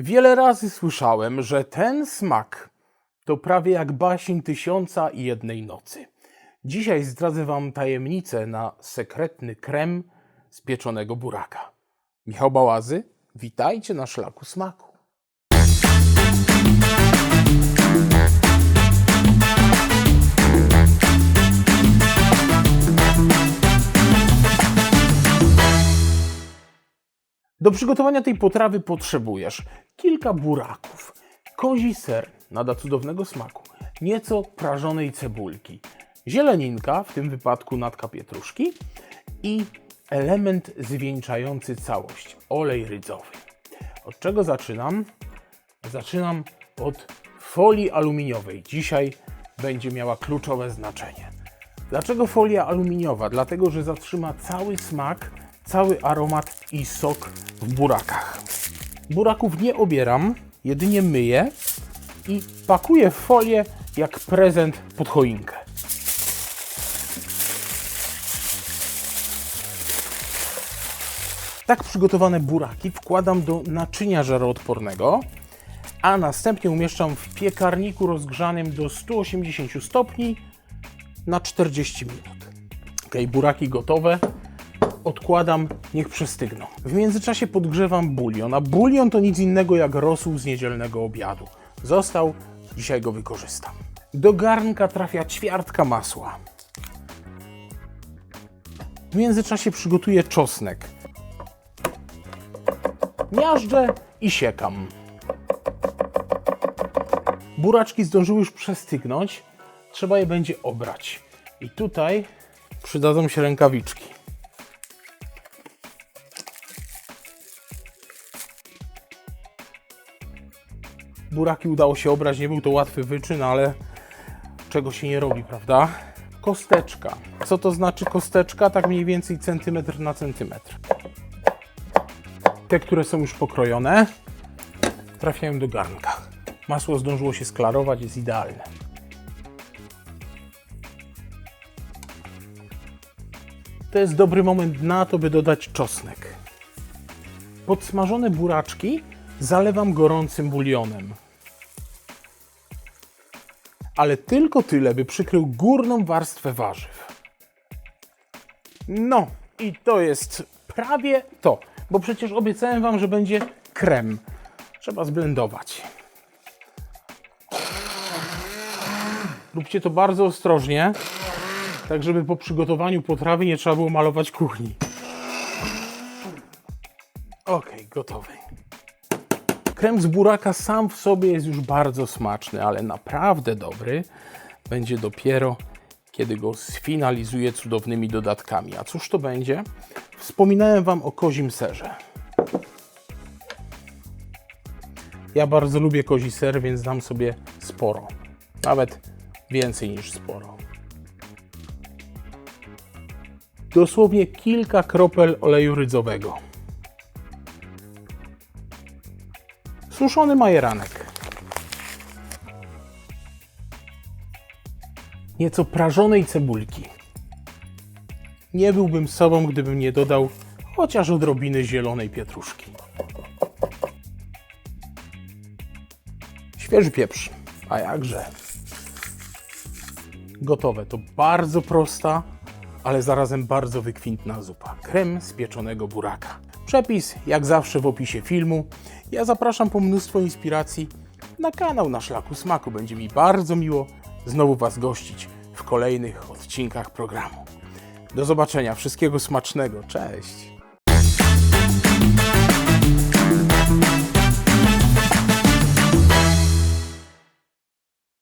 Wiele razy słyszałem, że ten smak to prawie jak baśń tysiąca i jednej nocy. Dzisiaj zdradzę Wam tajemnicę na sekretny krem z pieczonego buraka. Michał Bałazy, witajcie na szlaku smaku. Do przygotowania tej potrawy potrzebujesz kilka buraków, kozi ser, nada cudownego smaku, nieco prażonej cebulki, zieleninka, w tym wypadku natka pietruszki i element zwieńczający całość, olej rydzowy. Od czego zaczynam? Zaczynam od folii aluminiowej. Dzisiaj będzie miała kluczowe znaczenie. Dlaczego folia aluminiowa? Dlatego, że zatrzyma cały smak, cały aromat i sok w burakach. Buraków nie obieram, jedynie myję i pakuję w folię jak prezent pod choinkę. Tak przygotowane buraki wkładam do naczynia żaroodpornego, a następnie umieszczam w piekarniku rozgrzanym do 180 stopni na 40 minut. Ok, buraki gotowe. Odkładam, niech przystygną. W międzyczasie podgrzewam bulion, a bulion to nic innego jak rosół z niedzielnego obiadu. Został, dzisiaj go wykorzystam. Do garnka trafia ćwiartka masła. W międzyczasie przygotuję czosnek. Miażdżę i siekam. Buraczki zdążyły już przestygnąć. Trzeba je będzie obrać. I tutaj przydadzą się rękawiczki. Buraki udało się obrać, nie był to łatwy wyczyn, ale czego się nie robi, prawda? Kosteczka. Co to znaczy kosteczka? Tak mniej więcej centymetr na centymetr. Te, które są już pokrojone, trafiają do garnka. Masło zdążyło się sklarować, jest idealne. To jest dobry moment na to, by dodać czosnek. Podsmażone buraczki zalewam gorącym bulionem. Ale tylko tyle, by przykrył górną warstwę warzyw. No, i to jest prawie to, bo przecież obiecałem Wam, że będzie krem. Trzeba zblendować. Róbcie to bardzo ostrożnie, tak żeby po przygotowaniu potrawy nie trzeba było malować kuchni. Ok, gotowy. Krem z buraka sam w sobie jest już bardzo smaczny, ale naprawdę dobry będzie dopiero, kiedy go sfinalizuję cudownymi dodatkami. A cóż to będzie? Wspominałem Wam o kozim serze. Ja bardzo lubię kozi ser, więc dam sobie sporo. Nawet więcej niż sporo. Dosłownie kilka kropel oleju rydzowego. Suszony majeranek. Nieco prażonej cebulki. Nie byłbym sobą, gdybym nie dodał chociaż odrobiny zielonej pietruszki. Świeży pieprz. A jakże? Gotowe. To bardzo prosta, ale zarazem bardzo wykwintna zupa. Krem z pieczonego buraka. Przepis jak zawsze w opisie filmu. Ja zapraszam po mnóstwo inspiracji na kanał na szlaku smaku. Będzie mi bardzo miło znowu Was gościć w kolejnych odcinkach programu. Do zobaczenia. Wszystkiego smacznego. Cześć.